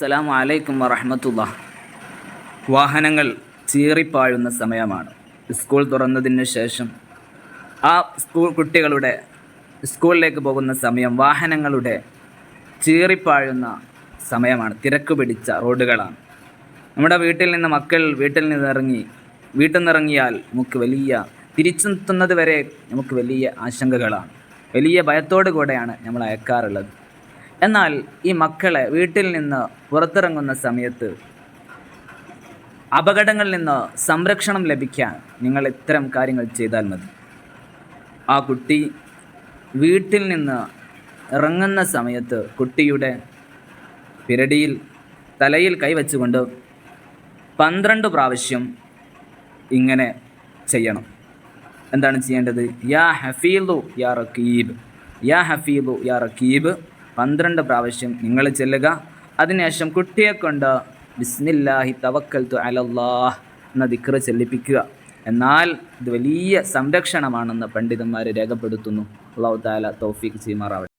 അസ്സലാമു അലൈക്കും വറഹമത്തുള്ള. വാഹനങ്ങൾ ചീറിപ്പാഴുന്ന സമയമാണ്. സ്കൂൾ തുറന്നതിന് ശേഷം ആ സ്കൂൾ കുട്ടികളുടെ സ്കൂളിലേക്ക് പോകുന്ന സമയം വാഹനങ്ങളുടെ ചീറിപ്പാഴുന്ന സമയമാണ്. തിരക്ക് പിടിച്ച റോഡുകളാണ്. നമ്മുടെ വീട്ടിൽ നിന്ന് മക്കൾ വീട്ടിൽ നിന്നിറങ്ങി വീട്ടിൽ നിന്നിറങ്ങിയാൽ നമുക്ക് വലിയ തിരിച്ചെത്തുന്നത് വരെ നമുക്ക് വലിയ ആശങ്കകളാണ്. വലിയ ഭയത്തോടു കൂടെയാണ് നമ്മൾ അയക്കാറുള്ളത്. എന്നാൽ ഈ മക്കളെ വീട്ടിൽ നിന്ന് പുറത്തിറങ്ങുന്ന സമയത്ത് അപകടങ്ങളിൽ നിന്ന് സംരക്ഷണം ലഭിക്കാൻ നിങ്ങൾ ഇത്തരം കാര്യങ്ങൾ ചെയ്താൽ മതി. ആ കുട്ടി വീട്ടിൽ നിന്ന് ഇറങ്ങുന്ന സമയത്ത് കുട്ടിയുടെ പിരടിയിൽ തലയിൽ കൈവച്ചുകൊണ്ട് പന്ത്രണ്ട് പ്രാവശ്യം ഇങ്ങനെ ചെയ്യണം. എന്താണ് ചെയ്യേണ്ടത്? യാ ഹഫീലു യാ റക്കീബ് യാ ഹഫീലു യാ റക്കീബ് പന്ത്രണ്ട് പ്രാവശ്യം നിങ്ങൾ ചെല്ലുക. അതിനുശേഷം കുട്ടിയെ കൊണ്ട് ബിസ്മില്ലാഹി തവക്കൽ തു അലല്ലാഹ് എന്ന ദിക്റ് ചെല്ലിപ്പിക്കുക. എന്നാൽ ഇത് വലിയ സംരക്ഷണമാണെന്ന് പണ്ഡിതന്മാർ രേഖപ്പെടുത്തുന്നു. അള്ളാഹു താല തൗഫീഖ് ചെയ്യുമാറാവട്ടെ.